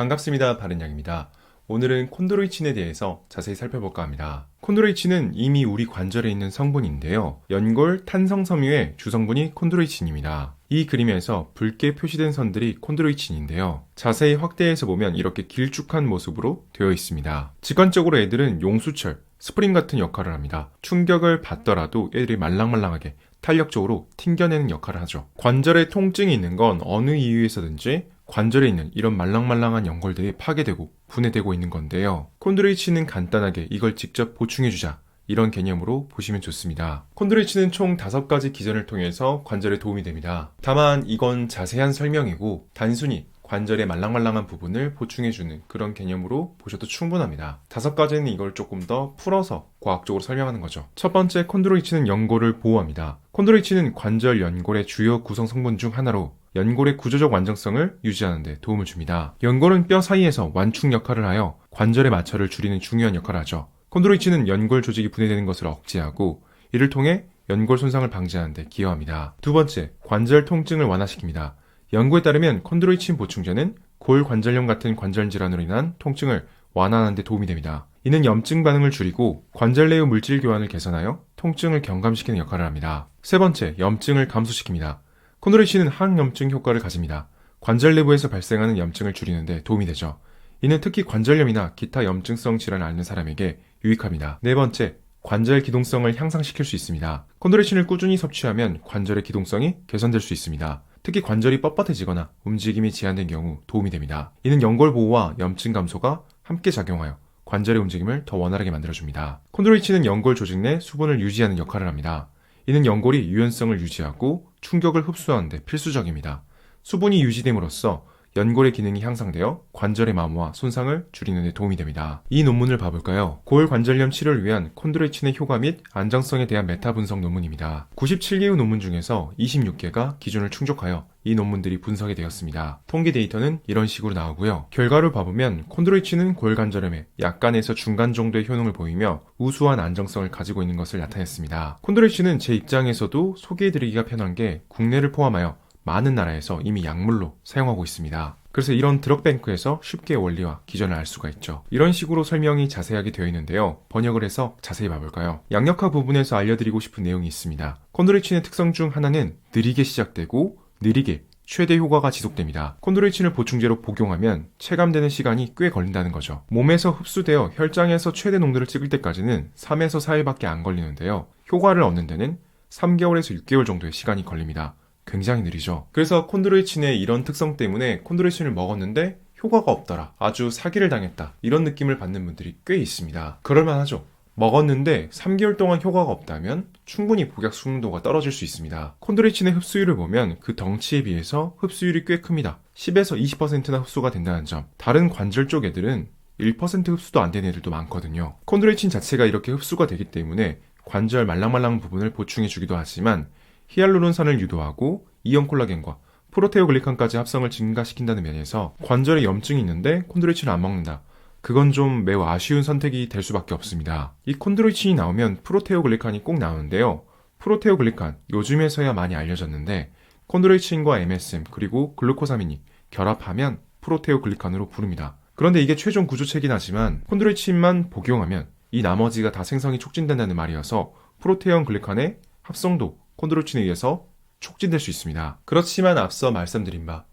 반갑습니다. 바른양입니다. 오늘은 콘드로이친에 대해서 자세히 살펴볼까 합니다. 콘드로이친은 이미 우리 관절에 있는 성분인데요. 연골 탄성섬유의 주성분이 콘드로이친입니다. 이 그림에서 붉게 표시된 선들이 콘드로이친인데요. 자세히 확대해서 보면 이렇게 길쭉한 모습으로 되어 있습니다. 직관적으로 애들은 용수철, 스프링 같은 역할을 합니다. 충격을 받더라도 애들이 말랑말랑하게 탄력적으로 튕겨내는 역할을 하죠. 관절에 통증이 있는 건 어느 이유에서든지 관절에 있는 이런 말랑말랑한 연골들이 파괴되고 분해되고 있는 건데요. 콘드로이친은 간단하게 이걸 직접 보충해주자. 이런 개념으로 보시면 좋습니다. 콘드로이친은 총 5가지 기전을 통해서 관절에 도움이 됩니다. 다만 이건 자세한 설명이고 단순히 관절의 말랑말랑한 부분을 보충해주는 그런 개념으로 보셔도 충분합니다. 다섯 가지는 이걸 조금 더 풀어서 과학적으로 설명하는 거죠. 첫 번째, 콘드로이친은 연골을 보호합니다. 콘드로이친은 관절 연골의 주요 구성 성분 중 하나로 연골의 구조적 완전성을 유지하는 데 도움을 줍니다. 연골은 뼈 사이에서 완충 역할을 하여 관절의 마찰을 줄이는 중요한 역할을 하죠. 콘드로이친은 연골 조직이 분해되는 것을 억제하고 이를 통해 연골 손상을 방지하는 데 기여합니다. 두 번째, 관절 통증을 완화시킵니다. 연구에 따르면 콘드로이친 보충제는 골관절염 같은 관절 질환으로 인한 통증을 완화하는 데 도움이 됩니다. 이는 염증 반응을 줄이고 관절 내의 물질 교환을 개선하여 통증을 경감시키는 역할을 합니다. 세 번째, 염증을 감소시킵니다. 콘드로이친은 항염증 효과를 가집니다. 관절 내부에서 발생하는 염증을 줄이는 데 도움이 되죠. 이는 특히 관절염이나 기타 염증성 질환을 앓는 사람에게 유익합니다. 네 번째, 관절 기동성을 향상시킬 수 있습니다. 콘드로이친을 꾸준히 섭취하면 관절의 기동성이 개선될 수 있습니다. 특히 관절이 뻣뻣해지거나 움직임이 제한된 경우 도움이 됩니다. 이는 연골 보호와 염증 감소가 함께 작용하여 관절의 움직임을 더 원활하게 만들어줍니다. 콘드로이친은 연골 조직 내 수분을 유지하는 역할을 합니다. 이는 연골이 유연성을 유지하고 충격을 흡수하는 데 필수적입니다. 수분이 유지됨으로써 연골의 기능이 향상되어 관절의 마모와 손상을 줄이는 데 도움이 됩니다. 이 논문을 봐볼까요? 골관절염 치료를 위한 콘드로이친의 효과 및 안정성에 대한 메타 분석 논문입니다. 97개의 논문 중에서 26개가 기준을 충족하여 이 논문들이 분석이 되었습니다. 통계 데이터는 이런 식으로 나오고요. 결과를 봐보면 콘드로이친은 골관절염에 약간에서 중간 정도의 효능을 보이며 우수한 안정성을 가지고 있는 것을 나타냈습니다. 콘드로이친은 제 입장에서도 소개해드리기가 편한 게 국내를 포함하여 많은 나라에서 이미 약물로 사용하고 있습니다. 그래서 이런 드럭뱅크에서 쉽게 원리와 기전을 알 수가 있죠. 이런 식으로 설명이 자세하게 되어 있는데요. 번역을 해서 자세히 봐볼까요? 양력화 부분에서 알려드리고 싶은 내용이 있습니다. 콘드로이친의 특성 중 하나는 느리게 시작되고 느리게 최대 효과가 지속됩니다. 콘드로이친을 보충제로 복용하면 체감되는 시간이 꽤 걸린다는 거죠. 몸에서 흡수되어 혈장에서 최대 농도를 찍을 때까지는 3에서 4일밖에 안 걸리는데요. 효과를 얻는 데는 3개월에서 6개월 정도의 시간이 걸립니다. 굉장히 느리죠. 그래서 콘드로이친의 이런 특성 때문에 콘드로이친을 먹었는데 효과가 없더라. 아주 사기를 당했다. 이런 느낌을 받는 분들이 꽤 있습니다. 그럴만하죠. 먹었는데 3개월 동안 효과가 없다면 충분히 복약 수능도가 떨어질 수 있습니다. 콘드로이친의 흡수율을 보면 그 덩치에 비해서 흡수율이 꽤 큽니다. 10에서 20%나 흡수가 된다는 점. 다른 관절 쪽 애들은 1% 흡수도 안 되는 애들도 많거든요. 콘드로이친 자체가 이렇게 흡수가 되기 때문에 관절 말랑말랑 부분을 보충해 주기도 하지만 히알루론산을 유도하고 이온 콜라겐과 프로테오글리칸까지 합성을 증가시킨다는 면에서 관절에 염증이 있는데 콘드로이친을 안 먹는다. 그건 좀 매우 아쉬운 선택이 될 수밖에 없습니다. 이 콘드로이친이 나오면 프로테오글리칸이 꼭 나오는데요. 프로테오글리칸 요즘에서야 많이 알려졌는데 콘드로이친과 MSM 그리고 글루코사민이 결합하면 프로테오글리칸으로 부릅니다. 그런데 이게 최종 구조체긴 하지만 콘드로이친만 복용하면 이 나머지가 다 생성이 촉진된다는 말이어서 프로테온 글리칸의 합성도 콘드로친에 의해서 촉진될 수 있습니다. 그렇지만 앞서 말씀드린 바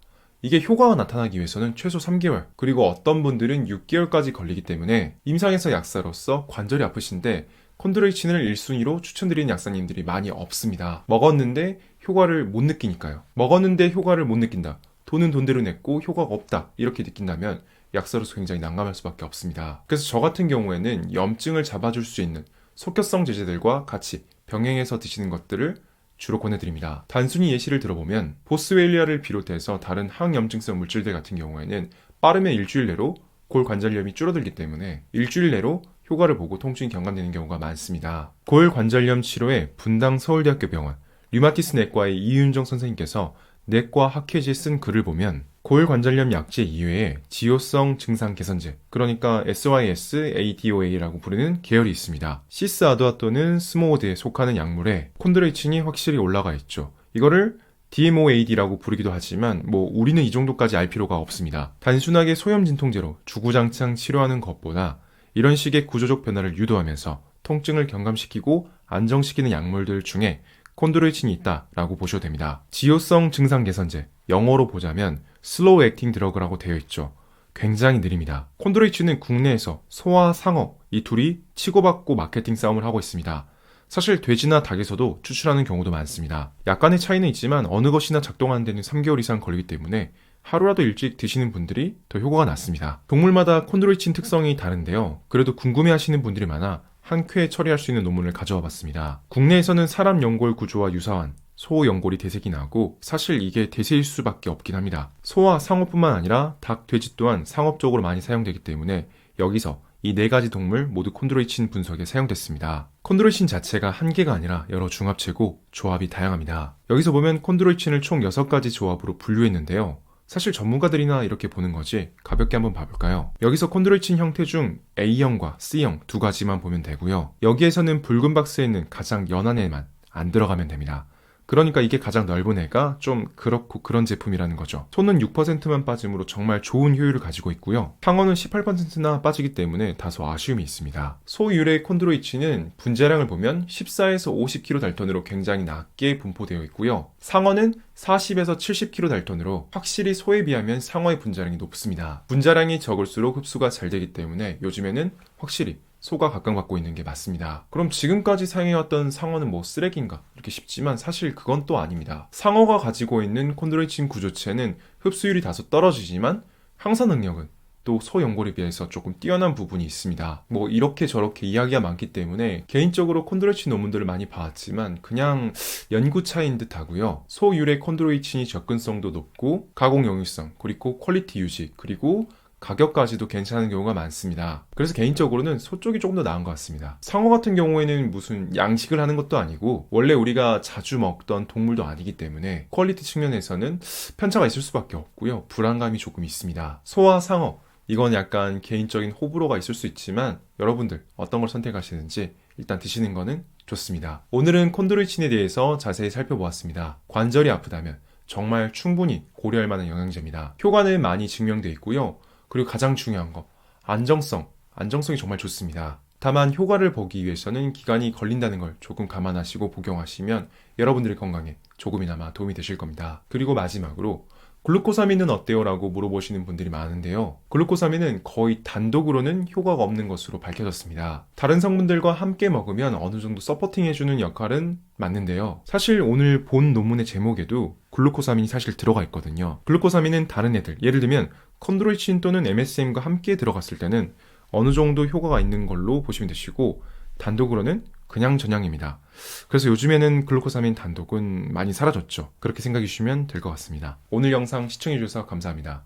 이게 효과가 나타나기 위해서는 최소 3개월, 그리고 어떤 분들은 6개월까지 걸리기 때문에 임상에서 약사로서 관절이 아프신데 콘드로이친을 1순위로 추천드리는 약사님들이 많이 없습니다. 먹었는데 효과를 못 느끼니까요. 먹었는데 효과를 못 느낀다. 돈은 돈대로 냈고 효과가 없다. 이렇게 느낀다면 약사로서 굉장히 난감할 수밖에 없습니다. 그래서 저 같은 경우에는 염증을 잡아줄 수 있는 속효성 제제들과 같이 병행해서 드시는 것들을 주로 권해드립니다. 단순히 예시를 들어보면 보스웰리아를 비롯해서 다른 항염증성 물질들 같은 경우에는 빠르면 일주일 내로 골 관절염이 줄어들기 때문에 일주일 내로 효과를 보고 통증이 경감되는 경우가 많습니다. 골 관절염 치료에 분당 서울대학교 병원 류마티스 내과의 이윤정 선생님께서 내과 학회지에 쓴 글을 보면 골관절염 약제 이외에 지효성 증상 개선제, 그러니까 SYS-ADOA라고 부르는 계열이 있습니다. 시스 아두아토는 스모오드에 속하는 약물에 콘드로이친이 확실히 올라가 있죠. 이거를 DMOAD라고 부르기도 하지만 뭐 우리는 이 정도까지 알 필요가 없습니다. 단순하게 소염 진통제로 주구장창 치료하는 것보다 이런 식의 구조적 변화를 유도하면서 통증을 경감시키고 안정시키는 약물들 중에 콘드로이친이 있다라고 보셔도 됩니다. 지효성 증상 개선제, 영어로 보자면 슬로우 액팅 드러그라고 되어 있죠. 굉장히 느립니다. 콘드로이친은 국내에서 소와 상어 이 둘이 치고받고 마케팅 싸움을 하고 있습니다. 사실 돼지나 닭에서도 추출하는 경우도 많습니다. 약간의 차이는 있지만 어느 것이나 작동하는 데는 3개월 이상 걸리기 때문에 하루라도 일찍 드시는 분들이 더 효과가 낮습니다. 동물마다 콘드로이친 특성이 다른데요. 그래도 궁금해 하시는 분들이 많아 한 큐에 처리할 수 있는 논문을 가져와 봤습니다. 국내에서는 사람 연골 구조와 유사한 소 연골이 대색이 나고 사실 이게 대세일 수밖에 없긴 합니다. 소와 상어뿐만 아니라 닭, 돼지 또한 상업 적으로 많이 사용되기 때문에 여기서 이 네 가지 동물 모두 콘드로이친 분석에 사용됐습니다. 콘드로이친 자체가 한 개가 아니라 여러 중합체고 조합이 다양합니다. 여기서 보면 콘드로이친을 총 6가지 조합으로 분류했는데요. 사실 전문가들이나 이렇게 보는 거지 가볍게 한번 봐볼까요? 여기서 콘드로이친 형태 중 A형과 C형 두 가지만 보면 되고요. 여기에서는 붉은 박스에 있는 가장 연한 애만 안 들어가면 됩니다. 그러니까 이게 가장 넓은 애가 좀 그렇고 그런 제품이라는 거죠. 소는 6%만 빠짐으로 정말 좋은 효율을 가지고 있고요. 상어는 18%나 빠지기 때문에 다소 아쉬움이 있습니다. 소 유래 콘드로이친은 분자량을 보면 14에서 50kg 달톤으로 굉장히 낮게 분포되어 있고요. 상어는 40에서 70kg 달톤으로 확실히 소에 비하면 상어의 분자량이 높습니다. 분자량이 적을수록 흡수가 잘 되기 때문에 요즘에는 확실히 소가 각광받고 있는 게 맞습니다. 그럼 지금까지 사용해왔던 상어는 뭐 쓰레기인가? 이렇게 싶지만 사실 그건 또 아닙니다. 상어가 가지고 있는 콘드로이친 구조체는 흡수율이 다소 떨어지지만 항산 능력은 또 소연골에 비해서 조금 뛰어난 부분이 있습니다. 뭐 이렇게 저렇게 이야기가 많기 때문에 개인적으로 콘드로이친 논문들을 많이 봐왔지만 그냥 연구 차이인 듯 하고요. 소 유래 콘드로이친이 접근성도 높고 가공 영유성 그리고 퀄리티 유지 그리고 가격까지도 괜찮은 경우가 많습니다. 그래서 개인적으로는 소 쪽이 조금 더 나은 것 같습니다. 상어 같은 경우에는 무슨 양식을 하는 것도 아니고 원래 우리가 자주 먹던 동물도 아니기 때문에 퀄리티 측면에서는 편차가 있을 수밖에 없고요. 불안감이 조금 있습니다. 소와 상어 이건 약간 개인적인 호불호가 있을 수 있지만 여러분들 어떤 걸 선택하시는지 일단 드시는 거는 좋습니다. 오늘은 콘드로이친에 대해서 자세히 살펴보았습니다. 관절이 아프다면 정말 충분히 고려할 만한 영양제입니다. 효과는 많이 증명되어 있고요. 그리고 가장 중요한 거 안정성 안정성이 정말 좋습니다. 다만 효과를 보기 위해서는 기간이 걸린다는 걸 조금 감안하시고 복용하시면 여러분들의 건강에 조금이나마 도움이 되실 겁니다. 그리고 마지막으로 글루코사민은 어때요? 라고 물어보시는 분들이 많은데요. 글루코사민은 거의 단독으로는 효과가 없는 것으로 밝혀졌습니다. 다른 성분들과 함께 먹으면 어느 정도 서포팅해주는 역할은 맞는데요. 사실 오늘 본 논문의 제목에도 글루코사민이 사실 들어가 있거든요. 글루코사민은 다른 애들, 예를 들면 콘드로이친 또는 MSM과 함께 들어갔을 때는 어느 정도 효과가 있는 걸로 보시면 되시고 단독으로는 그냥 전향입니다. 그래서 요즘에는 글루코사민 단독은 많이 사라졌죠. 그렇게 생각해 주시면 될 것 같습니다. 오늘 영상 시청해 주셔서 감사합니다.